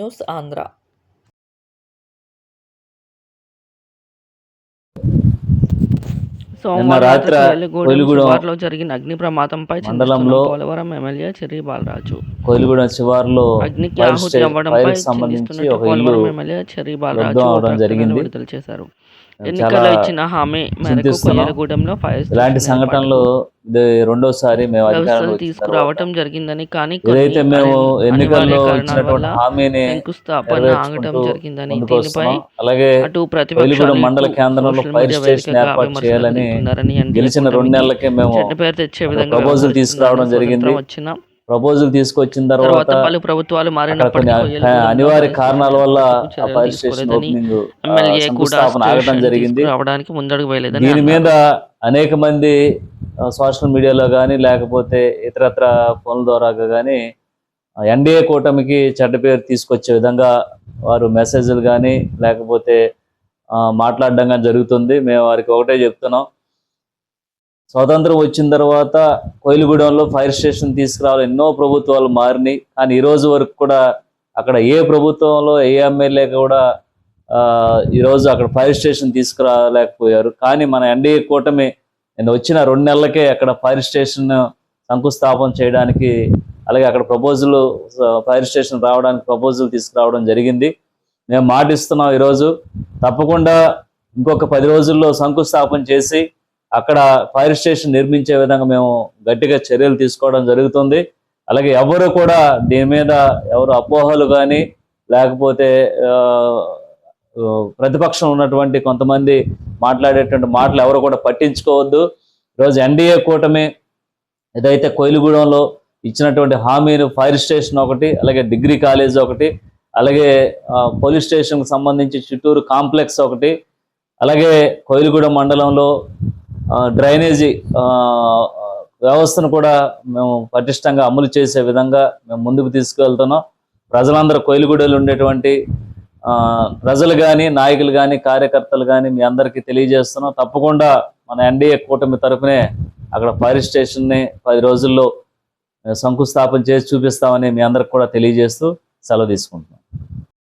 News Andhra సోమవారం జరిగిన అగ్ని ప్రమాదంపై మండలంలో పోలవరం ఎమ్మెల్యే చెర్రి బాలరాజు కోయిలగూడెం శివార్లో అగ్నికి ఆహుతి అవ్వడంపై సంబంధించి పోలవరం ఎమ్మెల్యే చెర్రి బాలరాజు. విడుదల చేశారు ఎన్నికల్లో ఇచ్చిన హామీ మేరకు. కొయ్యలగూడెంలో ఫైర్ ఇలాంటి సంఘటనలు ఇది రెండోసారి మేము అధికారంలో తీసుకురావటం జరిగిందని కానీ ఏదైతే మేము ఎన్నికల్లో ఇచ్చినటువంటి హామీని ఆగటం జరిగిందని దీనిపై అలాగే అటు వెలుగుడు ప్రతిపక్షాలు మండల కేంద్రంలో ఫైర్ స్టేషన్ ఏర్పాటు చేయాలని గెలిచిన కూటమికి రెండేళ్ళకే మేము పేరు తెచ్చే విధంగా ప్రపోజల్ తీసుకురావడం జరిగింది. వచ్చిన ప్రపోజల్ తీసుకొచ్చిన తర్వాత పలు ప్రభుత్వాలు మారినప్పటికీ అనివార్య కారణాల వల్ల ఎమ్మెల్యే కూడా స్టేషన్ జరిగింది తీసుకురావడానికి ముందడుగు వేయలేదని దీని. మీద అనేక మంది సోషల్ మీడియాలో కానీ లేకపోతే ఇతరత్ర ఫోన్ల ద్వారా కానీ ఎన్డీఏ కూటమికి చెడ్డ పేరు తీసుకొచ్చే విధంగా వారు మెసేజ్లు కానీ లేకపోతే మాట్లాడడం కానీ జరుగుతుంది. మేము వారికి ఒకటే చెప్తున్నాం. స్వాతంత్రం వచ్చిన తర్వాత కోయిలగూడెంలో ఫైర్ స్టేషన్ తీసుకురావాలి. ఎన్నో ప్రభుత్వాలు మారినాయి. కానీ ఈరోజు వరకు కూడా అక్కడ ఏ ప్రభుత్వంలో ఏ ఎమ్మెల్యే కూడా ఈరోజు అక్కడ ఫైర్ స్టేషన్ తీసుకురాలేకపోయారు. కానీ మన ఎన్డీఏ కూటమి నేను వచ్చిన రెండు నెలలకే అక్కడ ఫైర్ స్టేషన్ శంకుస్థాపన చేయడానికి అలాగే అక్కడ ప్రపోజల్ ఫైర్ స్టేషన్ రావడానికి ప్రపోజల్ తీసుకురావడం జరిగింది. మేము మాటిస్తున్నాం ఈరోజు. తప్పకుండా ఇంకొక పది రోజుల్లో శంకుస్థాపన చేసి అక్కడ ఫైర్ స్టేషన్ నిర్మించే విధంగా మేము గట్టిగా చర్యలు తీసుకోవడం జరుగుతుంది. అలాగే ఎవరు కూడా దీని మీద ఎవరు అపోహలు కానీ లేకపోతే ప్రతిపక్షం ఉన్నటువంటి కొంతమంది మాట్లాడేటువంటి మాటలు ఎవరు కూడా పట్టించుకోవద్దు. ఈరోజు ఎన్డీఏ కూటమి ఏదైతే కోయిలుగూడెంలో ఇచ్చినటువంటి హామీలు ఫైర్ స్టేషన్ ఒకటి అలాగే డిగ్రీ కాలేజ్ ఒకటి అలాగే పోలీస్ స్టేషన్కి సంబంధించి చిట్టూరు కాంప్లెక్స్ ఒకటి అలాగే కోయిలగూడెం మండలంలో డ్రైనేజీ వ్యవస్థను కూడా మేము పటిష్టంగా అమలు చేసే విధంగా మేము ముందుకు తీసుకెళ్తున్నాం ప్రజలందరూ కోయిలగూడెలు ఉండేటువంటి ప్రజలు కానీ నాయకులు కానీ కార్యకర్తలు కానీ మీ అందరికీ తెలియజేస్తున్నాం. తప్పకుండా మన ఎన్డీఏ కూటమి తరఫునే అక్కడ ఫైర్ స్టేషన్ని పది రోజుల్లో శంకుస్థాపన చేసి చూపిస్తామని మీ అందరికి కూడా తెలియజేస్తూ సెలవు తీసుకుంటున్నాం.